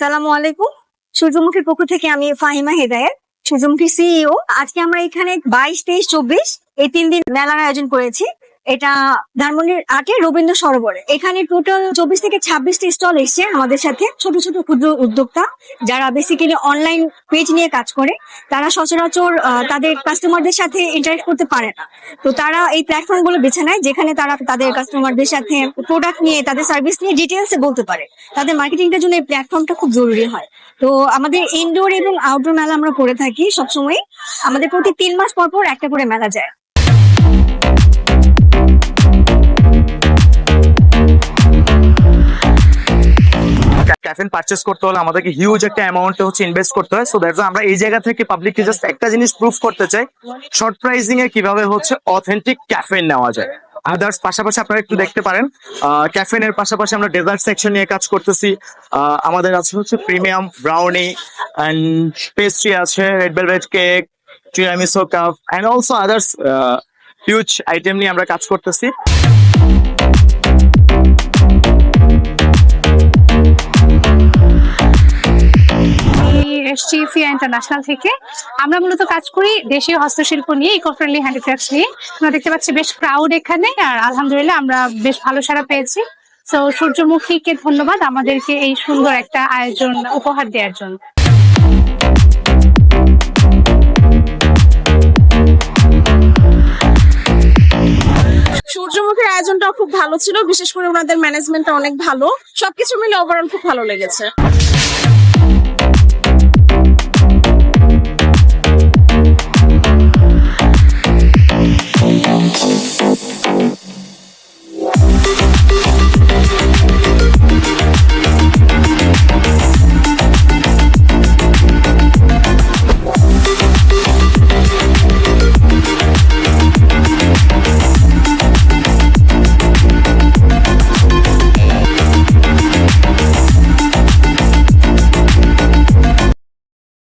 আসসালামু আলাইকুম। সূর্যমুখীর পক্ষ থেকে আমি ফাহিমা হেদায়েত সূর্যমুখী সিইও আজকে আমরা এখানে বাইশ, তেইশ, চব্বিশ, এই তিন দিন মেলার আয়োজন করেছি। এটা ধানমন্ডির আটে রবীন্দ্র সরোবরে। এখানে টোটাল চব্বিশ থেকে ছাব্বিশটি স্টল এসছে আমাদের সাথে। ছোট ছোট ক্ষুদ্র উদ্যোক্তা যারা বেসিক্যালি অনলাইন পেজ নিয়ে কাজ করে। তারা সচরাচর তাদের কাস্টমারদের সাথে ইন্টারেক্ট করতে পারে না। তো তারা এই প্ল্যাটফর্মগুলো বেছে নেয়, যেখানে তারা তাদের কাস্টমারদের সাথে প্রোডাক্ট নিয়ে, তাদের সার্ভিস নিয়ে ডিটেলসে বলতে পারে। তাদের মার্কেটিংটার জন্য এই প্ল্যাটফর্মটা খুব জরুরি হয়। তো আমাদের ইনডোর এবং আউটডোর মেলা আমরা করে থাকি সবসময় আমাদের প্রতি তিন মাস পর পর একটা করে মেলা যায়। ক্যাফেন পারচেস করতে হলে আমাদেরকে হিউজ একটা অ্যামাউন্ট হচ্ছে ইনভেস্ট করতে হয়। সো দ্যাটস আমরা এই জায়গা থেকে পাবলিককে জাস্ট একটা জিনিস প্রুফ করতে চাই শর্ট প্রাইসিং এ কীভাবে হচ্ছে অথেন্টিক ক্যাফেন নেওয়া যায়। আদার্স পাশাপাশি আপনারা একটু দেখতে পারেন ক্যাফেনের পাশাপাশি আমরা ডেজার্ট সেকশন নিয়ে কাজ করতেছি। আমাদের আছে হচ্ছে প্রিমিয়াম ব্রাউনি অ্যান্ড পেস্ট্রি আছে red velvet cake tiramisu cup and also others huge item নিয়ে আমরা কাজ করতেছি। আমি ফিয়া ইন্টারন্যাশনাল থেকে। আমরা মূলত কাজ করি দেশীয় হস্তশিল্প নিয়ে ইকো ফ্রেন্ডলি হ্যান্ডিক্রাফটস নিয়ে। আমরা দেখতে পাচ্ছি বেশ ক্রাউড এখানে আর আলহামদুলিল্লাহ আমরা বেশ ভালো সারা পেয়েছি। তো সূর্যমুখীকে ধন্যবাদ আমাদেরকে এই সুন্দর একটা আয়োজন উপহার দেওয়ার জন্য। সূর্যমুখীর আয়োজনটা খুব ভালো ছিল, বিশেষ করে ওনাদের ম্যানেজমেন্টটা অনেক ভালো। সবকিছু মিলে ওভারঅল খুব ভালো লেগেছে।